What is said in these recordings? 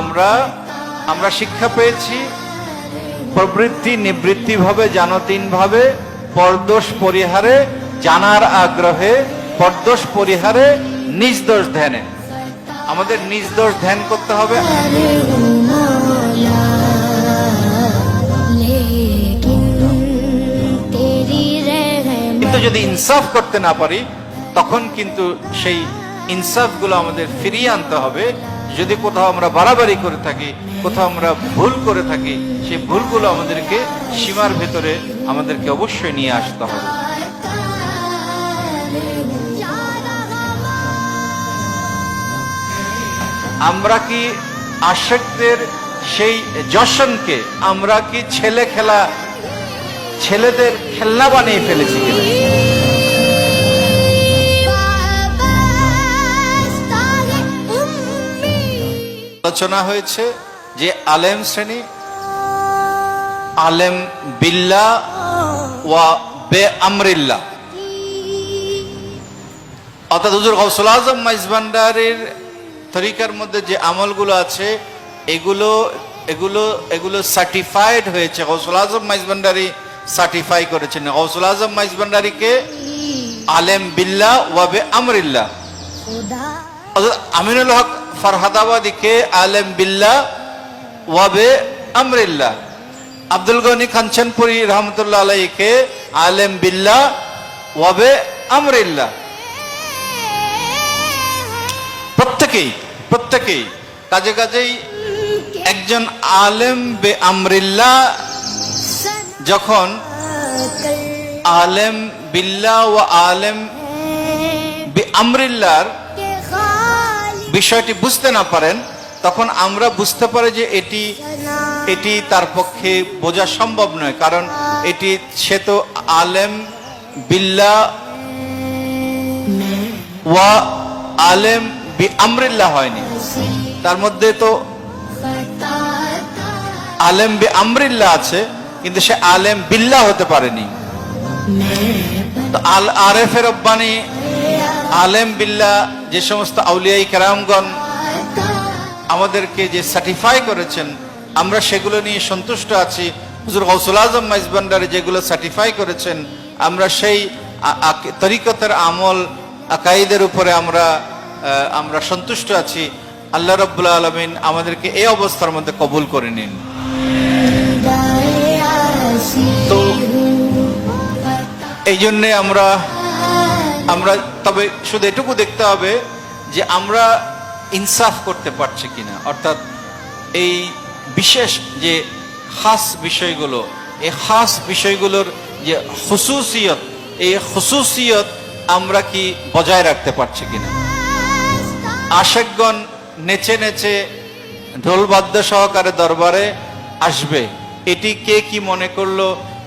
আমরা আমরা শিক্ষা পেয়েছি, প্রবৃত্তি নিবৃত্তিভাবে, জানতিনভাবে, পরদোষ পরিহারে, জানার আগ্রহে, পরদোষ পরিহারে, নিজ দোষ ধ্যানে। আমাদের নিজ দোষ ধ্যান করতে হবে। কিন্তু যদি ইনসাফ করতে না পারি তখন কিন্তু সেই ইনসাফগুলো আমাদের ফিরিয়ে আনতে হবে। যদি কোথাও আমরা বাড়াবাড়ি করে থাকি, কোথাও আমরা ভুল করে থাকি, সেই ভুলগুলো আমাদেরকে সীমার ভেতরে আমাদেরকে অবশ্যই নিয়ে আসতে হবে। আমরা কি আশেকদের সেই যশনকে, আমরা কি ছেলে খেলা, ছেলেদের খেলনা বানিয়ে ফেলেছি কিনা? আলোচনা হয়েছে যে আলেম শ্রেণি আলেম বিল্লা ওয়া বে আমরিল্লা অর্থাৎ হুজুর গৌসুল আজম মাইজভান্ডারের তরিকার মধ্যে যে আমলগুলো আছে এগুলো এগুলো এগুলো সার্টিফাইড হয়েছে। গৌসুল আজম মাইজভান্ডারি সার্টিফাই করেছেন। গৌসুল আজম মাইজভান্ডারিকে আলেম বিল্লা ওয়াবে আমরিল্লা আমিনুল হক ফরহাদাবাদীকে আলেম বিল্লা ওয়াবে আমরিল্লা। আব্দুল গনি খানচনপুরি রহমতুল্লাহ আলাইকে আলেম বিল্লা ওয়াবে আমরিল্লা। প্রত্যেকেই প্রত্যেকেই, কাজে কাজেই একজন আলেম বে আমরিল্লা যখন আলেম বিল্লা ও আলেম বে আমরিল্লার বিষয়টি বুঝতে না পারেন, তখন আমরা বুঝতে পারি যে এটি এটি তার পক্ষে বোঝা সম্ভব নয়, কারণ এটি সে তো আলেম বিল্লা ওয়া আলেম বি আমরিল্লাহ হয়নি। তার মধ্যে তো আলেম বি আমরিল্লাহ আছে, কিন্তু সে আলেম বিল্লাহ হতে পারেনি। আল আরেফের রব্বানি আলেম বিল্লাহ যে সমস্ত আউলিয়াই কেরামগণ আমাদেরকে যে সার্টিফাই করেছেন, আমরা সেগুলো নিয়ে সন্তুষ্ট আছি। হুজুর গৌসুল আজম মাইজবান্ডারে যেগুলো সার্টিফাই করেছেন, আমরা সেই তরিকতের আমল, আকাইদের উপরে আমরা আমরা সন্তুষ্ট আছি। আল্লাহ রব্বুল আলমিন আমাদেরকে এই অবস্থার মধ্যে কবুল করে নিন। তো এই জন্যে আমরা আমরা, তবে শুধু এটুকু দেখতে হবে যে আমরা ইনসাফ করতে পারছি কিনা। অর্থাৎ এই বিশেষ যে খাস বিষয়গুলো, এই খাস বিষয়গুলোর যে খুসুসিয়ত, এই খুসুসিয়ত আমরা কি বজায় রাখতে পারছি কিনা? আশেকগণ নেচে নেচে ঢোলবাদ্য সহকারে দরবারে আসবে। এটি কে কি মনে করল?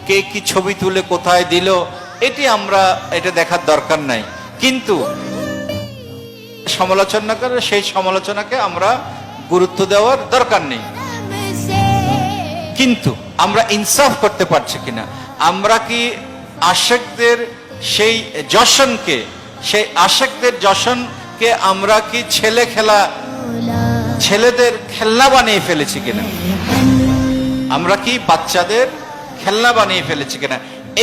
কে কি ছবি তুলে কোথায় দিল? এটি আমরা, এটা দেখার দরকার নাই। কিন্তু সমালোচনা করে সেই সমালোচনাকে আমরা গুরুত্ব দেওয়ার দরকার নেই। কিন্তু আমরা ইনসাফ করতে পারছি কিনা? আমরা কি আশেকদের সেই যশনকে, সেই আশেকদের যশনকে আমরা কি ছেলে খেলা, ছেলেদের খেলনা বানিয়ে ফেলেছি কিনা? আমরা কি বাচ্চাদের খেলনা বানিয়ে ফেলেছি কিনা?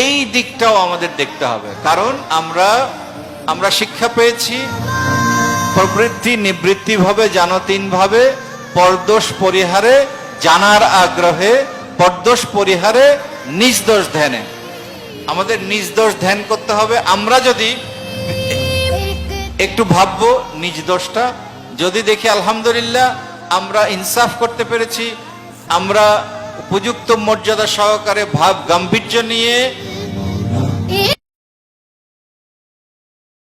এই দিকটাও আমাদের দেখতে হবে। কারণ আমরা আমরা শিক্ষা পেয়েছি, প্রবৃত্তি নিবৃত্তি ভাবে জানতিন ভাবে পরদোষ পরিহারে, জানার আগ্রহে, পরদোষ পরিহারে নিজ দোষ ধ্যানে। আমাদের নিজ দোষ ধ্যান করতে হবে। আমরা যদি একটু ভাববো নিজ দোষটা যদি দেখি আলহামদুলিল্লাহ আমরা ইনসাফ করতে পেরেছি, আমরা উপযুক্ত মর্যাদা সহকারে ভাব গাম্ভীর্য নিয়ে